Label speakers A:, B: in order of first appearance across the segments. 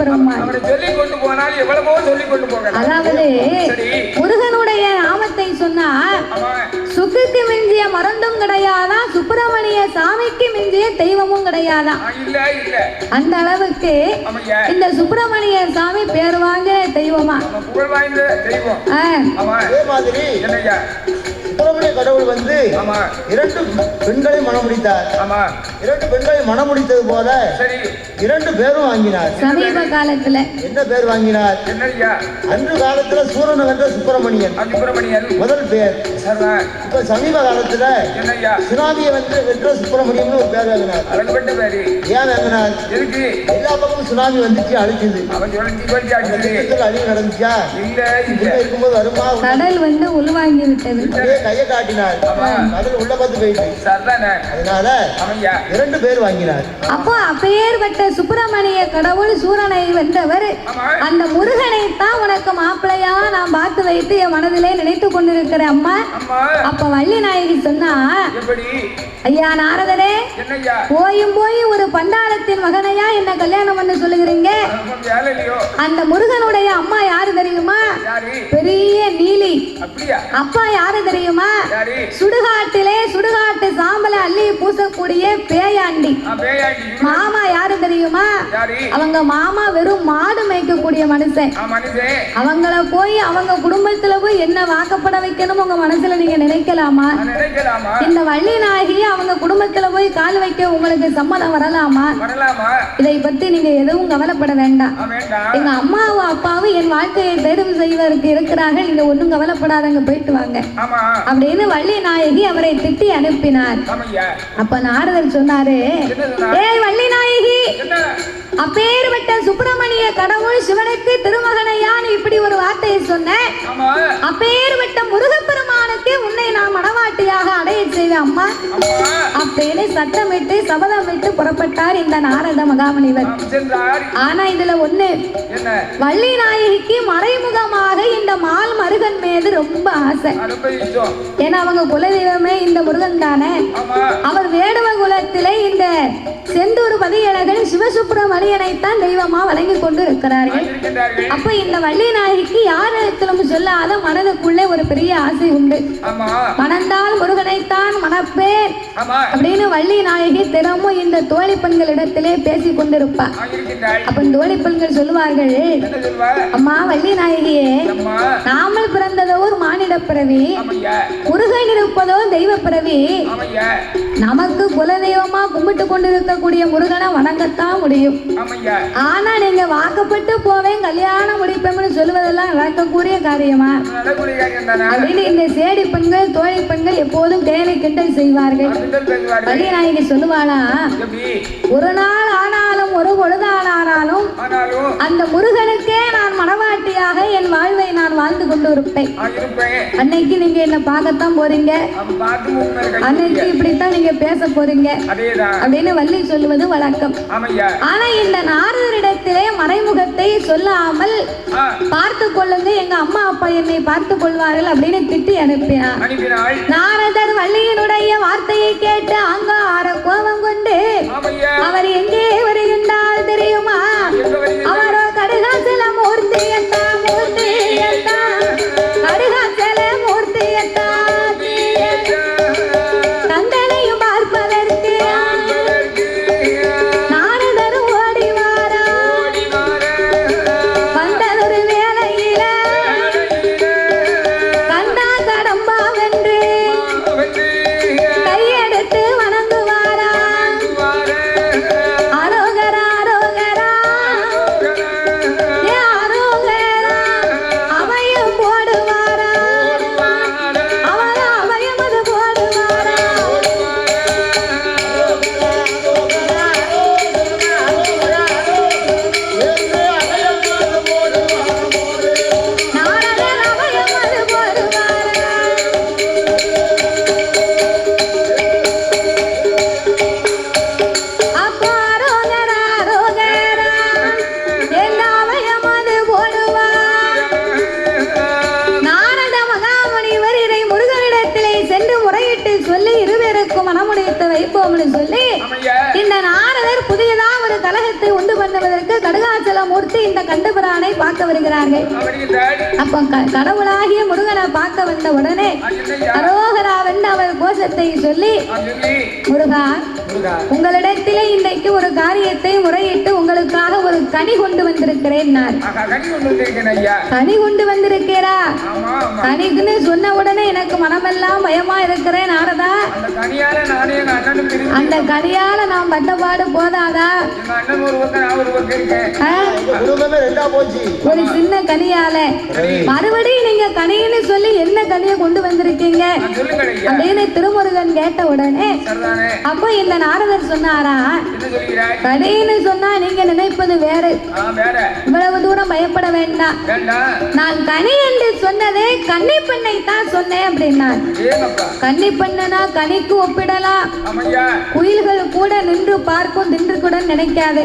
A: திருமுருகப் பெருமான்
B: அவனை சொல்லி கொண்டு போனால் எவ்வளவோ சொல்லி கொண்டு போகலாம்.
A: அதாவது
B: சரி.
A: முருகனுடைய நாமத்தை சொன்னார்
B: ஆமா.
A: சுக்குக்கு மிஞ்சிய மருந்தும் கிடையாதான் சுப்பிரமணிய சாமிக்கு மிஞ்சிய தெய்வமும்
B: இல்ல
A: அந்த அளவுக்கு இந்த சுப்பிரமணிய சாமி பேர் வாங்கின தெய்வமா?
C: சுப்பிரமணிய கடவுள் வந்து
B: ஆமா.
C: இரண்டு பெண்களை மனம் முடித்தார்.
B: ஆமா.
C: இரண்டு பெண்களை மனம் முடித்தது போல
B: சரி.
C: இரண்டு பேரும் வாங்கினார்.
A: சமீப காலத்துல
C: என்ன பேர் வாங்கினார்?
B: என்னய்யா
C: அன்று காலத்துல சூரன் வென்ற சுப்பிரமணியன். முதல் பேர். இப்ப சமீப காலத்துல
B: என்னய்யா
C: சுனாமியை வந்து வென்ற சுப்பிரமணியம்னு ஒரு பேர் வாங்கினார். ஏன் வாங்கினார்? எல்லா பக்கமும் சுனாமி வந்துச்சு அழிச்சுது அழிவு நடந்துச்சா?
B: இல்ல
C: இருக்கும்போது வருமா?
A: கடல் வந்து உள்வாங்கி விட்டது
C: கையை காட்டினார். கடல் உள்ள பார்த்து போயிட்டு அதனால
B: ஆமையா
C: இரண்டு பேர் வாங்கினார்.
A: அப்போ அப்பேற்பட்ட சுப்பிரமணிய கடவுள் சூரனை வென்றவர்
B: ஆமா
A: அந்த முருகனை தான் உனக்கு மாப்பிள்ளையா நான் பார்த்து வைத்து என் மனதிலே நினைத்து கொண்டிருக்கிற அம்மா.
B: அம்மா.
A: அப்ப வள்ளி நாயகி சொன்னா
B: எப்படி?
A: ஐயா நாரதரே போயும் போய் ஒரு பண்டாரத்தின் மகனையா என்ன கல்யாணம் பண்ண சொல்லுகிறீங்க? அந்த முருகனுடைய அம்மா யாரு தெரியுமா?
B: யாரு?
A: பெரிய நீலி.
B: அப்படியா?
A: அப்பா யாரு தெரியுமா?
B: யாரு?
A: சுடுகாட்டிலே சுடுகாட்டு சாம்பல அள்ளி பூசக்கூடிய பேயாண்டி. மாமா யாரு தெரியுமா? அவங்க மாமா வெறும் மாடு மேய்க்கக்கூடிய மனுஷன். அவங்கள போய் அவங்க குடும்பத்துல போய் என்ன வாக்கப்பட வைக்கணும் உங்க மனசுல நீங்க நினைக்கலாமா?
B: நான் நினைக்கலாமா?
A: இந்த வள்ளி நாயகி அவங்க குடும்பத்துல போய் கால் வைக்க உங்களுக்கு சம்மதம் வரலாமா? இதை பத்தி நீங்க எதுவும் கவலைப்பட வேண்டாம். எங்க அம்மாவும் அப்பாவும் என் வாழ்க்கையை தேர்வு செய்வதற்கு இருக்கிறார்கள். நீங்க ஒண்ணும் கவலைப்படாதங்க போயிட்டு வாங்க. அப்படின்னு வள்ளி நாயகி அவரை திட்டி அனுப்பினார். அப்ப நாரதர்
B: என்ன சொன்னார்?
A: ஏய் வள்ளி நாயகி அப்பேற்பட்ட சுப்பிரமணிய கடவுள் சிவனுக்கு திருமகனையான்னு இப்படி ஒரு வார்த்தையை சொன்னேன் அப்பேற்பட்ட முருகப்பெருமானுக்கு உன்னை நான் மனவாட்டியாக அடைய செய்வேன் அம்மா. அப்படின்னு சத்தமிட்டு சபதமிட்டு புறப்பட்டார் இந்த நாரத மகாமுனிவர். ஆனா இதுல ஒண்ணு வள்ளி நாயகிக்கு மறைமுகமாக இந்த மால் மருகன் மீது ரொம்ப ஆசை. ஏன்னா அவங்க குலதெய்வமே இந்த முருகன் தானே? அவர் வேடுவ குலத்திலே இந்த செந்தூர் பதியழகன் சிவசுப்பிரமணியனை தான் தெய்வமா வழங்கி கொண்டு இருக்கிறார்கள் அப்ப இந்த வள்ளி நாயகிக்கு யாரிடத்திலும் சொல்லாத மனதுக்குள்ளே ஒரு பெரிய ஆசை உண்டு. மணந்தால் முருகனைத்தான் மணப்பேன் அப்படின்னு வள்ளி நாயகி தினமும் இந்த தோழி பெண்களிடத்திலே பேசி கொண்டிருப்பா அப்ப தோழி பெண்கள் சொல்லுவார்கள் அம்மா வள்ளி நாயகியே நாமல் பிறந்ததோ ஒரு மானிட பிறவி முருகன் இருப்பதோ தெய்வ பிறவி நமக்கு குலதெய்வமா கும்பிட்டு கொண்டிருக்கக்கூடிய முருகனை வணங்கத்தான் முடியும். ஆனா நீங்க வாக்கப்பட்டு போவேன் கல்யாணம் முடிப்பேன்னு சொல்லுவதெல்லாம் நடக்கக்கூடிய காரியமா? அப்படின்னு இந்த சேடி பெண்கள் தோழி பெண்கள் எப்போதும் கேலி கிண்டல் செய்வார்கள். வள்ளிநாயகி சொல்லுவாளா
B: எப்படி
A: ஒரு நாள் ஆனாலும் ஒரு பொழுதானாலும் அந்த முருகனுக்கே நான் மனவாட்டியாக என் வாழ்வை நான் வாழ்ந்து கொண்டு இருப்பேன் அன்னைக்கு நீங்க என்ன பார்க்கத்தான் போறீங்க? அன்னைக்கு இப்படித்தான் நீங்க பேச போறீங்க? அப்படின்னு வள்ளி சொல்லுவது வழக்கம். ஆனா இந்த நாரதரிடத்திலே மறைமுகத்தை சொல்லாமல் பார்த்து கொள்ளுங்க. எங்க அம்மா அப்பா என்னை பார்த்து கொள்வார்கள் அப்படின்னு திட்டி அனுப்பினார். நாரதர் வள்ளியினுடைய வார்த்தையை கேட்டு அங்கார கோபம் கொண்டு அவர் எங்கே வருகின்றார் தெரியுமா? அவரோ கடுகாசல கண்டபுரானை பார்க்க வருகிறார்கள். அப்ப கடவுளாகிய முருகனை பார்க்க வந்த உடனே
B: என்னையா
A: அரோகரா வென்று அவர் கோஷத்தை சொல்லி முருகா உங்களிடத்திலே இன்றைக்கு ஒரு காரியத்தை முறையிட்டு உங்களுக்காக ஒரு கனி கொண்டு வந்திருக்கிறேன் நான்
B: கனி கொண்டு
A: வந்திருக்கிறா? கனிக்குன்னு சொன்ன உடனே எனக்கு மனமெல்லாம் பயமா இருக்கிறேன் நாரதா.
B: அந்த கனியால நான்
A: பட்டபாடு போதாதா?
B: ஒரு
C: போச்சு
A: சின்ன கனியால. மறுபடியும் நீங்க கனின்னு சொல்லி என்ன கனியை கொண்டு வந்திருக்கீங்க? அப்படின்னு திருமுருகன் கேட்ட உடனே அப்போ இந்த நாரதர் சொன்னாரா? கனின்னு சொன்னா நீங்க நினைப்பது வேறு. இவ்வளவு தூரம் பயப்பட வேண்டாம். நான் கனி என்று சொன்னதே கன்னி பெண்ணை தான் சொன்னேன் அப்படின்னான்
B: ஏங்கப்பா
A: கன்னி பெண்ணனா கனிக்கு ஒப்பிடலாம். குயில்கள் கூட நின்று பார்க்கும் நின்று கூட நினைக்காது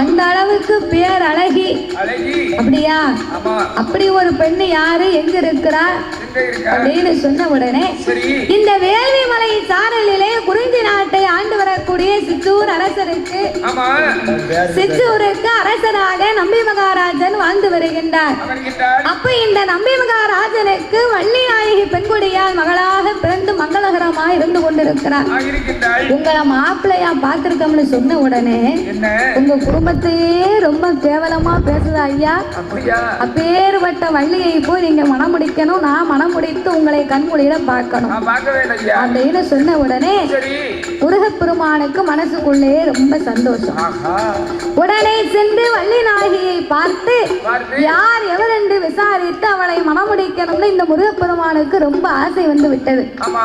A: அந்த அளவுக்கு பேர் அழகி. அப்படியா? அப்படி ஒரு பெண்ணு யாரு? எங்க இருக்கிறா?
B: எங்க இருக்கா?
A: அப்படின்னு சொன்ன உடனே இந்த வேள்வி மலை சாரலிலே குறிஞ்சி நாட்டை ஆண்டு வரக்கூடிய சித்தூர் அரசருக்கு சித்தூருக்கு அரசராக நம்பி மகாராஜன் வாழ்ந்து வருகின்றார். அப்ப இந்த நம்பி மகாராஜனுக்கு வள்ளி நாயகி பெண்குடியால் மகளாக பிறந்து மங்களகரமா இருந்து கொண்டிருக்கிறார். உங்களை மாப்பிள்ளையா பார்த்திருக்கோம்னு சொன்ன உடனே உங்க குடும்பத்தையே ரொம்ப கேவலமா பேசுதா ஐயா? அப்பேறுபட்ட வள்ளியை போய் நீங்க மனம் முடிக்கணும் நான் மனம் முடித்து உங்களை கண்மொழியில பார்க்கணும். அப்படின்னு சொன்ன உடனே முருகப்பெருமானுக்கு மனசுக்குள்ளே ரொம்ப சந்தோஷம். உடனே சென்று வள்ளி நாயகியை பார்த்து யார் எவர் என்று விசாரித்து அவளை மணமுடிக்கணும்னு இந்த முருகப்பெருமானுக்கு ரொம்ப ஆசை வந்து விட்டது.
B: ஆமா.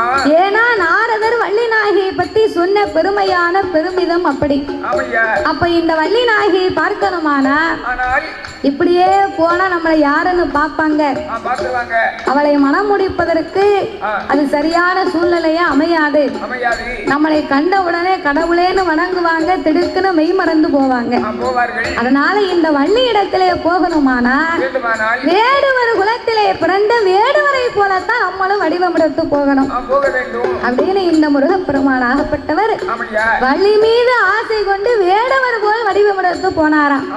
A: ஏன்னா நாரதர் வள்ளி நாயகியை பத்தி சொன்ன பெருமையான பெருமிதம் அப்படி. அப்ப இந்த வள்ளி நாயகியை பார்க்கணுமானா இப்படியே போனா நம்மளை யாருன்னு பார்ப்பாங்க. அவளை மனம் முடிப்பதற்கு அது சரியான சூழ்நிலையா அமையாது. நம்மளை கண்ட உடனே கடவுளேன்னு வணங்குவாங்க திடுக்குன்னு மெய் மறந்து போவாங்க. அதனால இந்த வள்ளி இடத்திலே போகணுமானா? வேடுவர் குலத்திலே பிறந்த வேடுவரை போலத்தான் நம்மளும் வடிவமெடுத்து போகணும்.
B: ஆ போக வேண்டும்.
A: அப்படின்னு இந்த முருகப்பெருமான் ஆகப்பட்டவர். வள்ளி மீது ஆசை கொண்டு வேடவர் போல் வடிவமெடுத்து போனாராம்.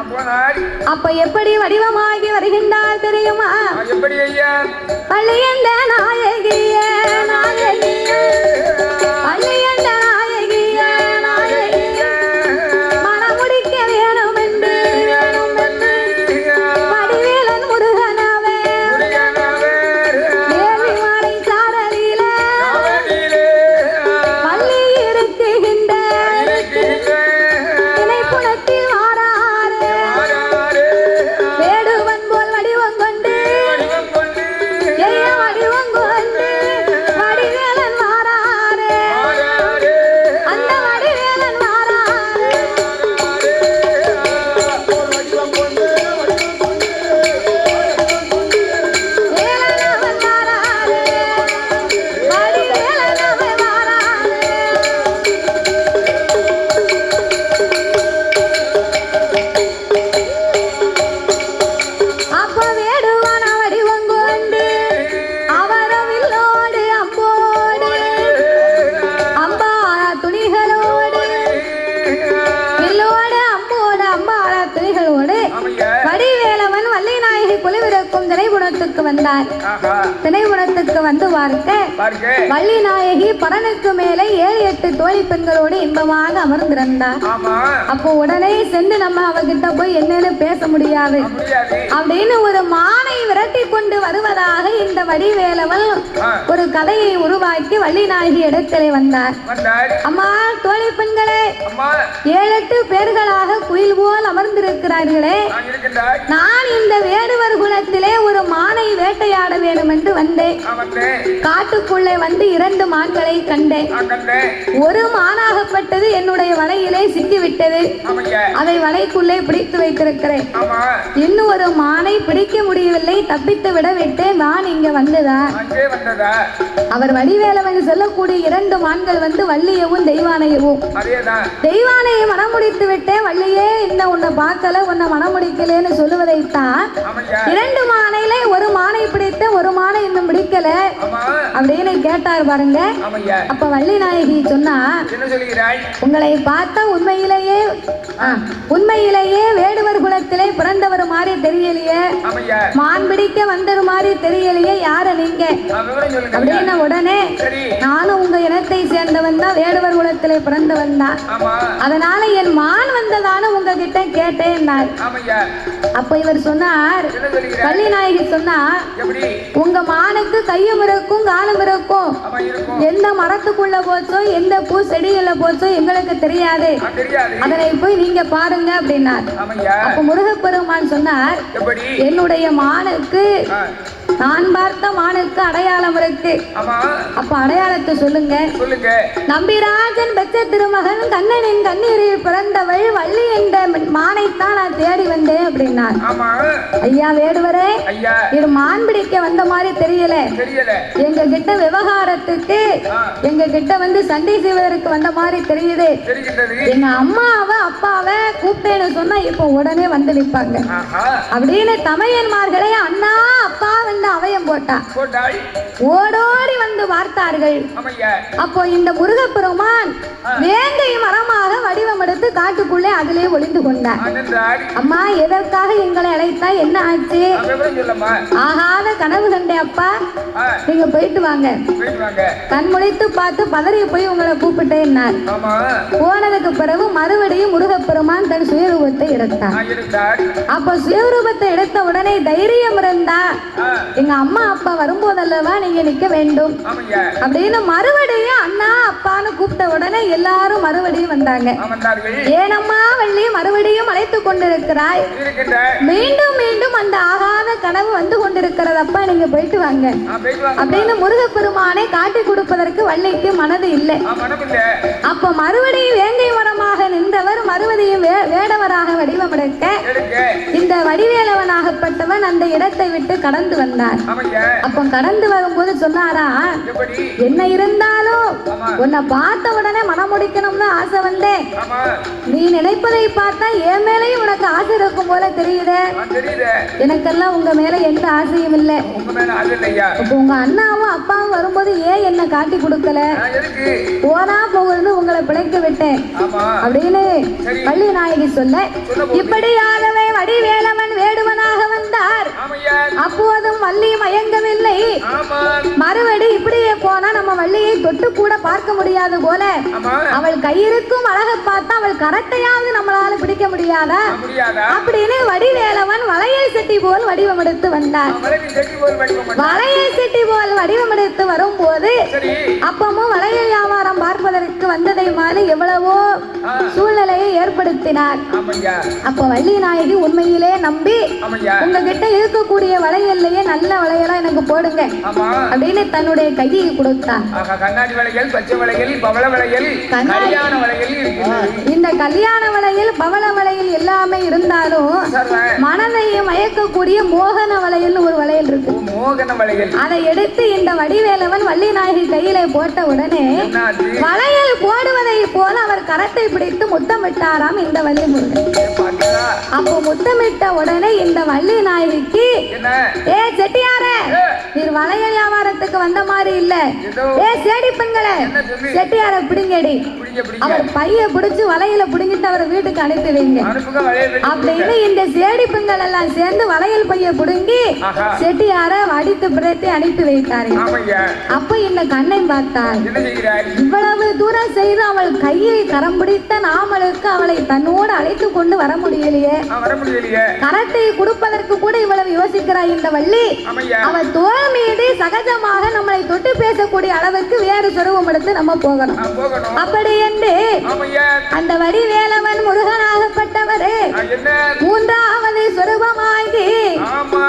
A: அப்ப எப்படி வடிவமாகி வருகின்றார் தெரியுமா? வள்ளியந்த நாயகிய நாயகிய. நம்ம அவகிட்ட போய் என்னன்னு பேச முடியாது. அப்படின்னு ஒரு மானை விரட்டி கொண்டு வருவதாக இந்த வடிவேலவன் ஒரு கதையை உருவாக்கி வள்ளி நாயகி இடத்திலே வந்தார். அம்மா தோழி பெண்களே ஏழு எட்டு பேர்களாக குயில் போல் அமர்ந்திருக்கிறார்களே. நான் இந்த வேடுவர் குலத்திலே ஒரு மானை வேட்டையாட வேண்டும் என்று வந்தேன். காட்டுக்குள்ளே வந்து இரண்டு மான்களை கண்டேன். ஒரு மானாகப்பட்டது என்னுடைய வலையிலே சிக்கிவிட்டது. அதை வலைக்குள்ளே பிடித்து வைத்திருக்கிறேன். இன்னும் ஒரு மானை பிடிக்க முடியவில்லை. தப்பித்து விட விட்டேன். வான் இங்க வந்ததா
B: அங்கே வந்ததா
A: அவர் வடிவேலவன் சொல்லக்கூடிய இரண்டு மான்கள் வந்து வள்ளியவும் தெய்வானையவும். தெய்வானையை மனம் முடித்து விட்டேன். வள்ளியே இன்னும் உன்னை பார்க்கல உன்னை மனம் முடிக்கலன்னு சொல்லுவதைத்தான் இரண்டு மானையிலே ஒரு மானை பிடித்த ஒரு மானை இன்னும் பிடிக்கல அப்படின்னு கேட்டார் பாருங்க. அப்ப வள்ளி நாயகி சொன்னா உங்களை பார்த்தா உண்மையிலேயே உண்மையிலேயே வேடுவர் குலத்திலே பிறந்தவர் மாதிரி தெரியலையே. மான் பிடிக்க வந்தது மாதிரி தெரியலையே யார நீங்க? அப்படின்னு உடனே நானும் உங்க இனத்தை சேர்ந்தவன் தான் வேடுவர் குலத்திலே பிறந்தவன் தான். அதனால என் மான் வந்ததான உங்ககிட்ட கேட்டேன் நான். அப்ப இவர் சொன்னார்
B: என்ன சொல்லுகிறாய்
A: வள்ளி நாயகி சொன்னா
B: எப்படி?
A: உங்க மானுக்கு கையும் இருக்கும் காலும் இருக்கும். எந்த மரத்துக்குள்ள போச்சோ எந்த பூ செடியில போச்சோ எங்களுக்கு தெரியாது. அதனை போய் நீங்க பாருங்க அப்படின்னார். அப்ப முருகப்பெருமான் சொன்னார் என்னுடைய மானுக்கு நான் பார்த்த மானுக்கு அடையாளம் இருக்கு. அப்ப அடையாளத்தை சொல்லுங்க.
B: சொல்லுங்க.
A: நம்பிராஜன் பெற்ற திருமகன் கண்ணனின் கண்ணீரில் பிறந்தவள் வள்ளி என்ற மானைத்தான் நான் தேடி வந்தேன் அப்படின்னார். ஐயா வேடுவரே இது மான் பிடிக்க வந்த மாதிரி தெரியல. எங்க கிட்ட விவகாரத்துக்கு. எங்க கிட்ட வந்து சண்டை செய்வதற்கு வந்த மாதிரி தெரியுது. எங்க அம்மாவை அப்பாவை கூப்பிட்டேன்னு சொன்னா இப்போ உடனே வந்து நிற்பாங்க அப்படின்னு தமையன்மார்களே அண்ணா அப்பா வந்து அவயம் போட்டா. ஓடோடி வந்து பார்த்தார்கள். அப்போ இந்த முருகப்பெருமான் வேங்கை மரமாக வடிவம் எடுத்து காட்டுக்குள்ளே அதிலே ஒளிந்து கொண்டார். அம்மா எதற்காக எங்களை அழைத்தா என்ன ஆச்சு? ஆகாத கனவு கண்டே அப்பா. நீங்க போயிட்டு வாங்க. கண் முழித்து பார்த்து பதறி போய் உங்களை கூப்பிட்டேன்னார்
B: ஆமா.
A: போனதுக்கு பிறகு மறுபடியும் முருகப்பெருமான் தன் சுயரூபத்தை எடுத்தார். அப்போ சுயரூபத்தை எடுத்த உடனே தைரியம் இருந்தா எங்க அம்மா அப்பா வரும்போதல்லவா நீங்க நிக்க வேண்டும்? அப்படின்னு மறுபடியும் அண்ணா அப்பான்னு கூப்பிட்ட உடனே எல்லாரும் மறுபடியும் வந்தாங்க. ஏனம்மா வள்ளி மறுபடியும் அழைத்து கொண்டிருக்கிறாய். மீண்டும் மீண்டும் அந்த ஆகாத கனவு வந்து கொண்டிருக்கிறதப்பா நீங்க போயிட்டு வாங்க. அப்படின்னு முருகப்பெருமானை காட்டி கொடுப்பதற்கு வள்ளிக்கு மனது இல்லை. அப்ப மறுபடியும் வேங்கை மரமாக நின்றவர் மறுபடியும் வேடவராக வடிவமெடுக்க இந்த வடிவேலவனாகப்பட்டவன் அந்த இடத்தை விட்டு கடந்து வந்தார். அப்ப கடந்து வரும்போது சொன்னாரா என்ன இருந்தாலும் உன்னை பார்த்த உடனே மனம் முடிக்கணும்னு ஆசை வந்தேன் நீ நினைப்பதை பார்த்தா என் மேலேயும் உனக்கு ஆசை இருக்கும் போல தெரியுதே. எனக்கெல்லாம் உங்க மேல எந்த ஆசையும் இல்லை. அப்போ உங்க அண்ணாவும் அப்பாவும் வரும்போது ஏன் என்ன காட்டி கொடுக்கல? போனா போகுதுன்னு உங்களை பிழைக்க விட்டேன். அப்படின்னு. வள்ளி நாயகி சொல்ல. இப்படியாகவே வடிவேலவன்
B: ஆமையா
A: அப்போதும் வள்ளி மயங்கவில்லை மறுபடி இப்படியே போனா நம்ம வள்ளியை தொட்டு கூட பார்க்க முடியாது போல. அவள் கையிருக்கும் அழகை பார்த்தா அவள் கரத்தையாவது நம்மளால பிடிக்க முடியாதா? அப்படின்னு வடிவேலவன் வளையல் செட்டி போல் வடிவமெடுத்து வந்தார்
B: மலைக்கு செட்டி போல் வடிவம் பண்ண
A: வளையல் செட்டி போல் வடிவமெடுத்து வரும்போது
B: சரி.
A: அப்பமும் வளையல் வியாபாரம் பார்ப்பதற்கு வந்ததை மாதிரி எவ்வளவோ. சூழ்நிலையை ஏற்படுத்தினார். அப்ப வள்ளி நாயகி உண்மையிலே நம்பி உங்ககிட்ட இருக்கக்கூடிய வளையல்லையே நல்ல வளையலா எனக்கு போடுங்க. அப்படின்னு தன்னுடைய கையை கொடுத்தார்
B: ஆஹா கண்ணாடி வளையல் பச்சை வளையல் பவள வளையல்
A: கண்ணாடி.
B: கல்யாண வளையல் இருக்குது
A: இந்த கல்யாண வளையல் பவள வளையல் எல்லாமே இருந்தாலும் மனதையும் மயக்கக்கூடிய மோகன வளையல்னு ஒரு வளையல் இருக்கு.
B: மோகன வளையல்
A: அதை எடுத்து இந்த வடிவேலவன் வள்ளி நாயகி கையில போட்ட உடனே வளையல் போடுவதை போல அவர் கரத்தை பிடித்து முத்தமிட்டாராம் இந்த
B: பாத்தீங்களா
A: அப்போ முத்தமிட்ட உடனே இந்த வள்ளி நாயகிக்கு ஏ செட்டியாரே நீர் வளையல் வியாபாரத்துக்கு வந்த மாதிரி இல்ல. ஏ சேடி பெண்களே செட்டியார பிடிங்கடி.
B: பிடிங்க பிடிங்க.
A: அவர் பைய பிடிச்சு வளையல பிடிங்கிட்டு அவரை வீட்டுக்கு அனுப்பி வைங்க. அப்படின்னு இந்த சேடி பெண்கள் எல்லாம் சேர்ந்து வளையல் பைய பிடுங்கி செட்டியார அடித்து பிறத்தி அனுப்பி வைத்தாரு. அப்ப இந்த கண்ணை பார்த்தார். இவ்வளவு தூரம் செய்து அவள் கையை கரம் பிடித்த நாமளுக்கு அவளை தன்னோடு அழைத்து கொண்டு வர
B: வர முடியலையே.
A: கரத்தை கொடுப்பதற்கு கூட இவ்வளவு யோசிக்கிறாய் இந்த வள்ளி. அவள் தோல் மீது சகஜமாக நம்மளை தொட்டு பேசக்கூடிய அளவுக்கு வேறு சொருவம் எடுத்து நம்ம போகணும். அப்படி என்று அந்த வடிவேலவன் முருகனாகப்பட்டவரே.
B: நான் என்ன?
A: மூன்றாவது சொருபமாகி
B: ஆமா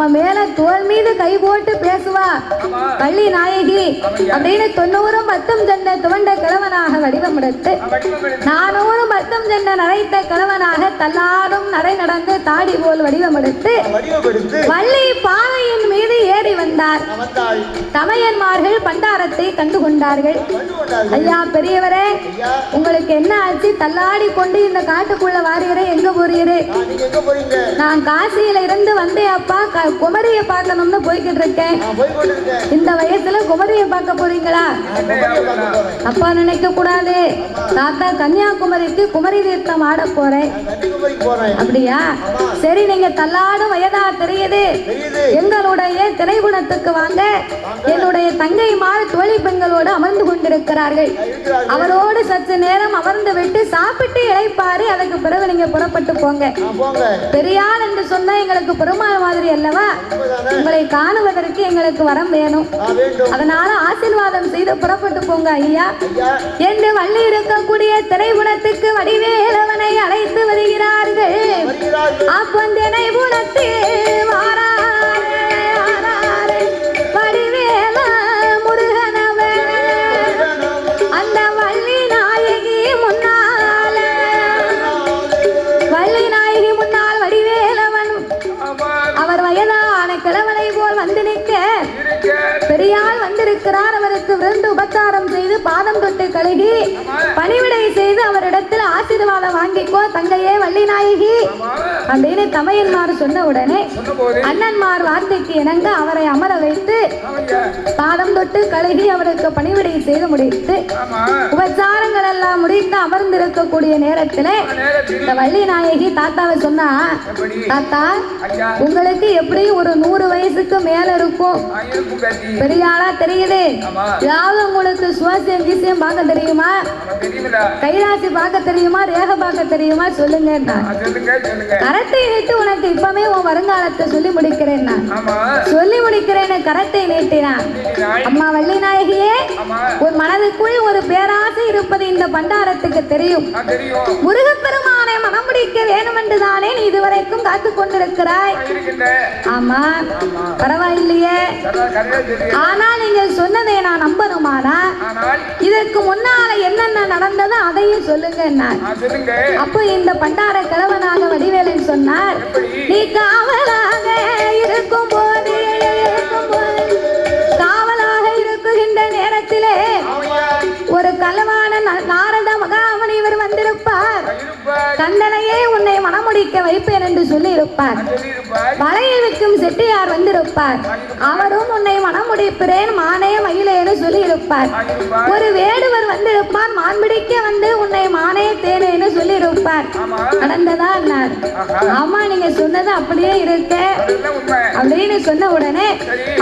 A: நம்ம மேல தோல் மீது கை போட்டு பேசுவா. பள்ளி நாயகி அப்படின்னு தொண்ணூறும் பத்தும் சென்ற துவண்ட கிழவனாக வடிவமெடுத்து நானூறும் பத்தும் சென்ற நரைத்த கிழவனாக தள்ளாடும் நரை நடந்து தாடி போல் வடிவமெடுத்து வள்ளி பாதையின் மீது ஏறி வந்தார். தமையன்மார்கள் பண்டாரத்தை கண்டு கொண்டார்கள்
C: கண்டு கொண்டார்கள்
A: ஐயா. பெரியவரே உங்களுக்கு என்ன ஆச்சு? தள்ளாடி கொண்டு இந்த காட்டுக்குள்ள வாரியரே எங்க போறீரு?
C: நான்
A: காசியில இருந்து வந்தேன் அப்பா. குமரிய பார்க்கணும்னு போய்கிட்டு இருக்கேன் இந்த வயசுல குமரிய பார்க்க போறீங்களா? அப்பா நினைக்க கூடாது. தாத்தா கன்னியாகுமரிக்கு குமரி தீர்த்தம் ஆட போறேன். அப்படியா? சரி நீங்க தள்ளாடும் வயதா தெரியுது. எங்களுடைய திரைப்படத்துக்கு வாங்க. என்னுடைய தங்கைமார் தோழி பெண்களோடு அமர்ந்து கொண்டிருக்கிறார்கள். அவரோடு சற்று நேரம் அமர்ந்து விட்டு சாப்பிட்டு இளைப்பாரு அதுக்கு பிறகு நீங்க புறப்பட்டு போங்க. பெரியாள் என்று சொன்னா எங்களுக்கு பெருமாள் மாதிரி அல்லவா? உங்களை காணுவதற்கு எங்களுக்கு வரம் வேணும். அதனால ஆசீர்வாதம் செய்து புறப்பட்டு போங்க ஐயா. என்று வள்ளி இருக்கக்கூடிய திரைகுணத்துக்கு வடிவேலவனை அழைத்து வருகிறார்கள். அப்பந்தினை பாதம் பணிவிடை செய்து அவரிடம் ஆசீர்வாதம் வாங்கிக்கோ தங்கையே வள்ளி நாயகி அப்படின்னு தமையன்மார் சொன்ன உடனே அண்ணன்மார் வார்த்தைக்கு இணங்க அவரை அமர வைத்து பாதம் தொட்டு கழுகி அவருக்கு பணிவிடை செய்து முடித்து உபச்சாரங்கள் எல்லாம் முடித்து அமர்ந்திருக்கக்கூடிய நேரத்திலே
B: நேரத்தில்.
A: இந்த வள்ளி நாயகி தாத்தாவை சொன்னா
B: எப்படி?
A: தாத்தா உங்களுக்கு எப்படியும் ஒரு நூறு வயசுக்கு மேல இருக்கும்? பெரிய ஆளா தெரியுது. ஏதாவது உங்களுக்கு சுவாசியம் கீசியம் பார்க்க தெரியுமா? கைராசி பார்க்க தெரியுமா ரேக பார்க்க தெரியுமா? சொல்லுங்க. கரத்தை நீட்டு உனக்கு இப்பவே உன் வருங்காலத்தை சொல்லி முடிக்கிறேன் நான் சொல்லி முடிக்கிறேன்னு கரத்தை நீட்டினான். அம்மா வள்ளி நாயகியே உன் மனதுக்குள் ஒரு பேராசை இருப்பது இந்த பண்டாரத்துக்கு தெரியும்.
B: தெரியும்.
A: முருகப்பெருமானை மனம் முடிக்க வேணும் என்றுதானே நீ இதுவரைக்கும் காத்து கொண்டிருக்கிறாய். ஆமா. பரவாயில்லையே.
B: தெரியும்
A: ஆனால் நீங்கள் சொன்னதை நான் நம்பணுமானா? இதற்கு முன்னால என்னென்ன நடந்ததோ அதையும் சொல்லுங்க
B: சொல்லுங்க.
A: அப்போ இந்த பண்டார கிழவனாக வடிவேலன் சொன்னார் நீ காவலாக இருக்கும் போது காவலாக மணமுடிக்க வைப்பேன் என்று சொல்லி இருப்பார் வளையல் விற்கும் செட்டியார் வந்திருப்பார். அவரும் உன்னை மணமுடிக்கிறேன் மானே மயிலேன்னு சொல்லி இருப்பார் ஒரு வேடுவர் வந்திருப்பார் மான் பிடிக்க வந்து உன்னை மானே தேனேன்னு சொல்லி இருப்பார் நடந்ததா
B: ஆஹா.
A: ஆமா நீங்க சொன்னது அப்படியே இருக்க. அப்படின்னு சொன்ன உடனே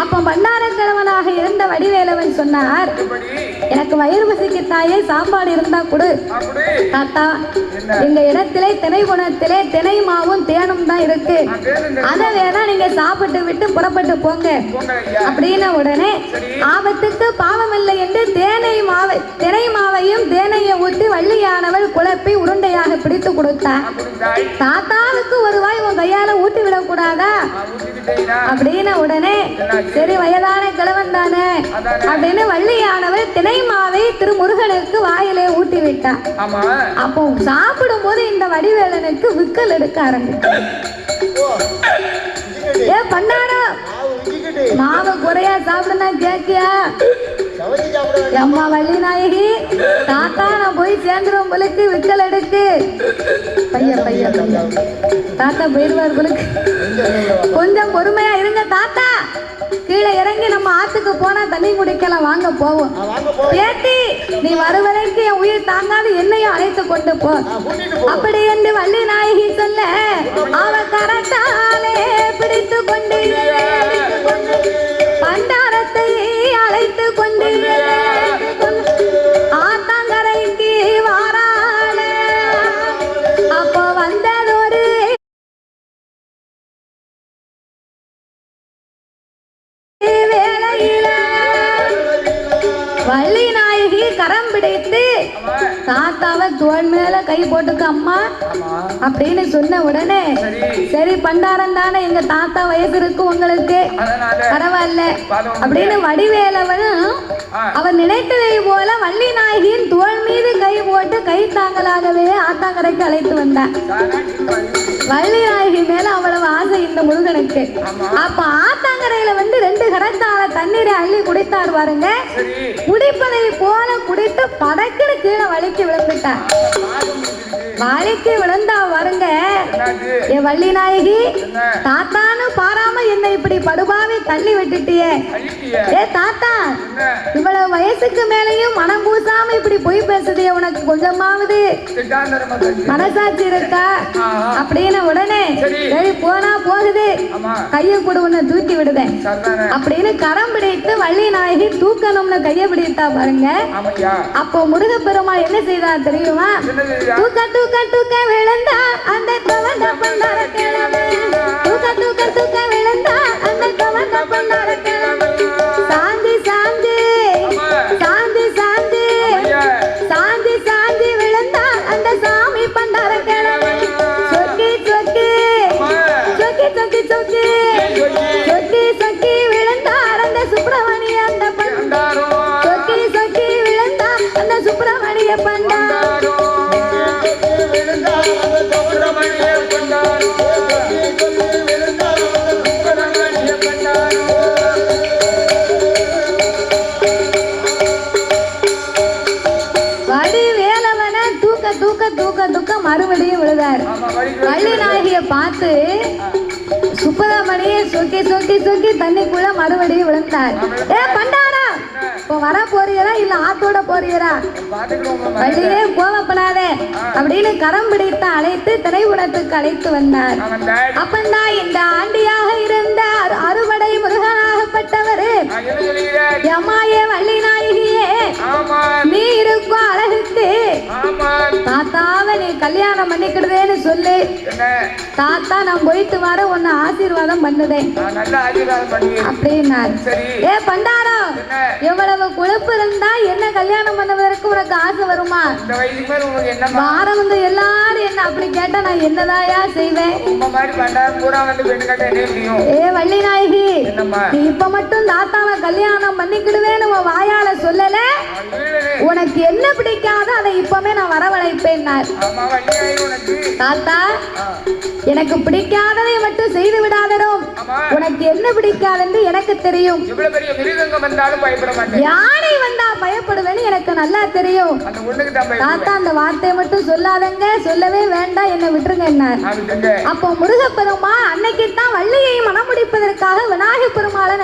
A: அப்ப பண்டாரக்கிழவனாக இருந்த வடிவேலவன் சொன்னார் எனக்கு வயிறு பசிக்கு தாயே சாப்பாடு இருந்தா கொடு. தாத்தா எங்க இடத்திலே திணை திணை மாவும் தேனும் தான் இருக்கு. அதை வேணா நீங்க சாப்பிட்டு விட்டு புறப்பட்டு போங்க. அப்படின்னு உடனே ஆபத்துக்கு பாவம் இல்லை என்று தேனை மாவை திணை மாவையும் தேனையை ஊற்றி வள்ளியானவள் குழப்பி உருண்டையாக பிடித்து
B: கொடுத்தாய்
A: தாத்தாவுக்கு ஒரு வாய் உன் கையால ஊட்டி விடக்கூடாதா அப்படின்னு உடனே சரி வயதான கிழவன் தானே அப்படின்னு வள்ளியானவள் திணை மாவை திருமுருகனுக்கு வாயிலே ஊட்டி விட்டார்
B: ஆமா.
A: அப்போ சாப்பிடும் போது இந்த வடிவேலனுக்கு விக்கல். எடுக்க ஆரம்பிச்சு
C: ஓ
A: ஏ பண்ணாடா.
C: மாவு
A: மாவை குறையா சாப்பிடுனா கேக்கியா? அம்மா வள்ளி நாயகி தாத்தா நான் போய் சேர்ந்துரும் போலுக்கு விக்கல் எடுக்கு. பையன் பையன் பையன். தாத்தா போயிடுவார் போலுக்கு கொஞ்சம் பொறுமையா இருங்க தாத்தா. கீழே இறங்கி நம்ம ஆத்துக்கு போனா தண்ணி குடிக்கலாம். வாங்க போவோம். பேட்டி நீ வருவதற்கு என் உயிர் தாங்காது என்னையும் அழைத்து கொண்டு போ. அப்படி என்று வள்ளி நாயகி சொல்ல அவ கரத்தாலே பிடித்து கொண்டு தோல் மேல கை போட்டுக்க அம்மா. அப்படின்னு சொன்ன உடனே
B: சரி.
A: பண்டாரம் தானே எங்க தாத்தா வயசு இருக்கு உங்களுக்கு. பரவாயில்ல. அப்படின்னு வடிவேலவனும். அவர் நினைத்ததை போல வள்ளி நாயகியின் தோள் மீது கை போட்டு கை தாங்கலாகவே ஆத்தாங்கரைக்கு அழைத்து வந்தார். வள்ளி நாயகி மேல அவ்வளவு ஆசை இந்த முருகனுக்கு. அப்ப ஆத்தாங்கரையில வந்து ரெண்டு கடத்தால தண்ணீரை அள்ளி குடித்தார் பாருங்க. குடிப்பதை போல குடித்து படக்குன்னு கீழே வலிக்கு விழுந்துட்டார்.
B: பாதம்
A: விழுந்தா வருங்க. ஏ வள்ளி நாயகி தாத்தான்னு பாராம என்னை இப்படி படுபாவி தள்ளி விட்டுட்டியே. ஏ தாத்தா இவ்வளவு வயசுக்கு மேலேயும் மனம் பூசாம இப்படி பொய் பேசுதியே உனக்கு கொஞ்சமாவது. மனசாட்சி இருக்கா. அப்படின்னு உடனே
B: சரி.
A: போனா போகுது. கையை கொடு உன்னை தூக்கி விடுதேன். அப்படின்னு கரம் பிடித்து வள்ளி நாயகி தூக்கணும்னு கையை பிடித்தா பாருங்க. அப்போ முருகப்பெருமாள் என்ன செய்தார் தெரியுமா? தூக்க தூக்க தூக்க விழுந்தா அந்த கவண்ட பண்டார கிழமை. தூக்க தூக்க தூக்க விழுந்தா அந்த கவர்ந்த பண்டார கிழமை. சொக்கி தண்ணிக்குள்ள மறுபடியும் விழுந்தார். ஏ பண்டாரா? இப்போ வர போறீரா இல்ல ஆத்தோட போறீரா? வள்ளியே கோவப்படாதே அப்படின்னு கரம் பிடித்து அழைத்து திரைப்படத்துக்கு அழைத்து வந்தார். அப்பந்தான் இந்த ஆண்டியாக இருந்த அறு- அறுபடை முருகனாகப்பட்டவர் எம்மாயே வள்ளி நாயகியே நீ இருக்கும் அழகுக்கு தாத்தாவை நீ கல்யாணம் பண்ணிக்கிடுதேன்னு சொல்லு. தாத்தா நான் போயிட்டு வர உன்னை ஆசீர்வாதம் பண்ணுதேன். அப்படின்னார். ஏ பண்டாரம் எவ்வளவு கொழுப்பு இருந்தா என்ன கல்யாணம் பண்ணுவதற்கு உனக்கு ஆசை வருமா?
B: என்னம்மா?
A: வாரவங்க எல்லாரும் என்ன அப்படி கேட்டா நான் என்னதாயா செய்வேன்?
B: வந்து
A: ஏ வள்ளி நாயகி நீ இப்ப மட்டும் தாத்தாவை கல்யாணம் பண்ணிக்கிடுவேன்னு உன் வாயால சொல்லல? உனக்கு என்ன பிடிக்காதோ அதை இப்பவே நான்
B: உனக்கு
A: தாத்தா எனக்கு பிடிக்காததை மட்டும் செய்து விடாதரும் உனக்கு என்ன பிடிக்காதுன்னு எனக்கு தெரியும். யானை வந்தா பயப்படுவேன்னு எனக்கு நல்லா தெரியும். தாத்தா அந்த வார்த்தையை மட்டும் சொல்லாதங்க. சொல்லவே வேண்டாம். என்னை விட்டுருங்க என்ன அப்போ முருகப்பெருமா அன்னைக்கு தான் வள்ளியை மனம் முடிப்பதற்காக விநாயகப் பெருமாளை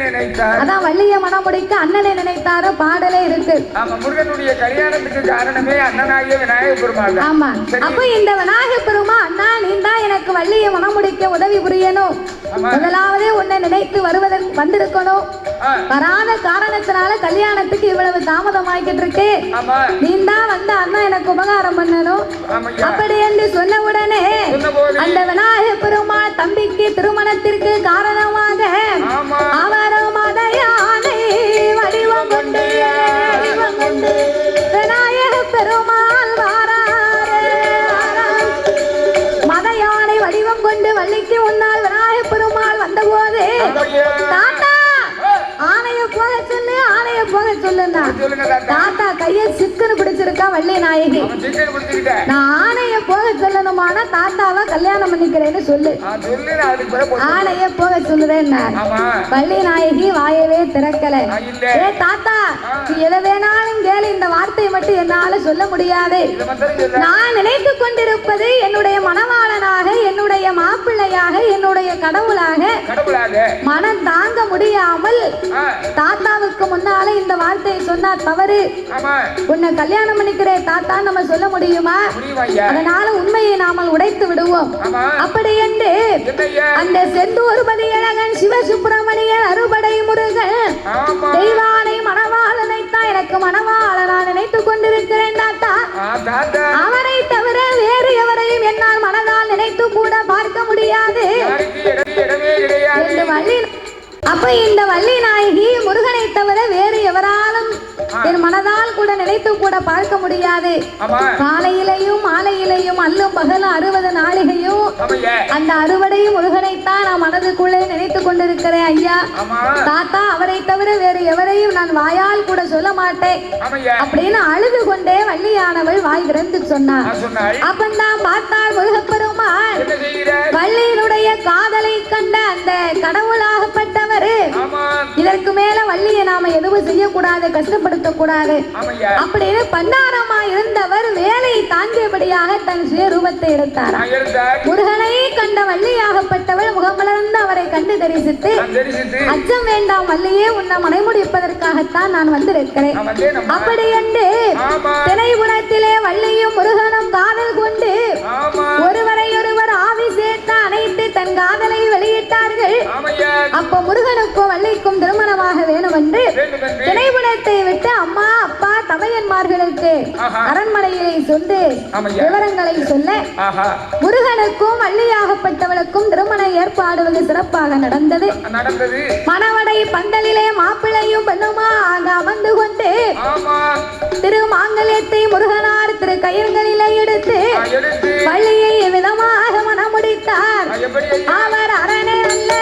B: நினைத்தார்.
A: அதான் வள்ளியை மனம் முடிக்க அண்ணனை நினைத்தார. பாடலே இருக்கு.
B: ஆமா முருகனுடைய கல்யாணத்துக்கு காரணமே அண்ணனாகிய விநாயக பெருமாள்
A: ஆமா. அப்ப இந்த விநாயகப் பெருமா அண்ணா நீ தான் எனக்கு வள்ளியை மனம் முடிக்க உதவி புரியணும். முதலாவதே உன்னை நினைத்து வருவதற்கு வந்திருக்கணும். வராத காரணத்தினால கல்யாணத்துக்கு இவ்வளவு தாமதமாகிட்டு இருக்கு
B: ஆமா.
A: நீ தான் வந்து அண்ணா எனக்கு உபகாரம் பண்ணணும். அப்படி என்று சொன்ன உடனே அந்த விநாயக பெருமாள் தம்பிக்கு திருமணத்திற்கு காரணமாக அவரும் மத யானை வடிவம் கொண்டு விநாயக பெருமாள் வாராரே. மத யானை வடிவம் கொண்டு வள்ளிக்கு முன்னால் விநாயக பெருமாள் வந்தபோது. தாத்தா ஆனைய போக சொல்லு ஆனைய போக சொல்லுன்னா
B: சொல்லுங்க தாத்தா.
A: தாத்தா கைய சிக்குன்னு பிடிச்சிருக்கா வள்ளி நாயகி. நான் ஆனைய போக சொல்லணுமானா தாத்தாவை கல்யாணம் பண்ணிக்கிறேன்னு சொல்லு. ஆனைய போக சொல்லுறேன் வள்ளி நாயகி வாயவே திறக்கல. ஏ தாத்தா நீ எதை வேணாலும் கேளு இந்த வார்த்தையை மட்டும் என்னால சொல்ல முடியாது. நான் நினைத்து கொண்டிருப்பது என்னுடைய மணவாளனாக என்னுடைய மாப்பிள்ளையாக என்னுடைய கடவுளாக. மனம் தாங்க முடியாமல் தாத்தாவுக்கு முன்னால இந்த வார்த்தையை சொன்னா தவறு. உன்னை கல்யாணம் பண்ணிக்கிற தாத்தா நம்ம சொல்ல முடியுமா? அதனால உண்மையை நாமல் உடைத்து விடுவோம். அப்படி என்று அந்த செந்தூர்பதி அழகன் சிவசுப்பிரமணியன் அறுபடை முருகன் தெய்வானை மணவாளனைத்தான் எனக்கு மணவாளனா நினைத்துக் கொண்டிருக்கிறேன் தாத்தா. அவரை தவிர வேறு எவரையும் என்னால் மனதால் நினைத்து கூட பார்க்க முடியாது. அப்ப இந்த வள்ளி நாயகி முருகனை தவிர வேறு எவராலும் என் மனதால் கூட நினைத்து கூட பார்க்க முடியாது. காலையிலையும் மாலையிலையும் அல்லும் பகலும் அறுபது நாளிகையும் அந்த அறுவடை முருகனைத்தான் நான் மனதுக்குள்ளே நினைத்து கொண்டிருக்கிறேன் ஐயா. தாத்தா அவரை தவிர வேறு எவரையும் நான் வாயால் கூட சொல்ல மாட்டேன். அப்படின்னு அழுது கொண்டே வள்ளியானவள் வாய் திறந்து சொன்னார் அப்பந்தான் பார்த்தாள்
B: செய்கிற?
A: வள்ளியினுடைய காதலை கண்ட அந்த கடவுளாகப்பட்டவர். இதற்கு மேல வள்ளியை நாம எதுவும் செய்யக்கூடாது கஷ்டப்படுத்த கூடாது அப்படின்னு பண்டாரமா இருந்தவர் வேலை தாங்கியபடியாக தன் சுயரூபத்தை
B: இருந்தால்
A: முருகனை கண்ட வள்ளியாகப்பட்டவள் முகமலர்ந்து அவரை கண்டு தரிசித்து அச்சம் வேண்டாம் வள்ளியே உன்னை மனைமுடிப்பதற்காகத்தான் நான் வந்திருக்கிறேன்.
B: நான் வந்தேன் அம்மா.
A: அப்படி என்று
B: ஆமா.
A: திரைபுணத்திலே வள்ளியும் முருகனும் காதல் கொண்டு
B: ஆமா.
A: ஒருவரை ஒருவர் ஆவி சேர்த்து அணைத்து தன் காதலை அப்ப முருகனுக்கும் வள்ளிக்கும் திருமணமாக வேணும் என்று திரைபுணத்தை விட்டு அம்மா அப்பா தமையன்மார்களுக்கு
B: ஆஹா.
A: அரண்மனையிலே சொல்லி. விவரங்களை சொல்ல முருகனுக்கும் வள்ளியாகப்பட்டவளுக்கும் திருமண ஏற்பாடுவது சிறப்பாக நடந்தது. மணவடை பந்தலிலே மாப்பிள்ளையும் பெண்ணுமா அங்க அமர்ந்து கொண்டு திரு மாங்கல்யத்தை முருகனார் திரு கயிர்களிலே எடுத்து வள்ளியை விதமாக
B: எப்படி ஐயா?
A: அவர் அரணே அல்ல.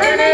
B: அரணே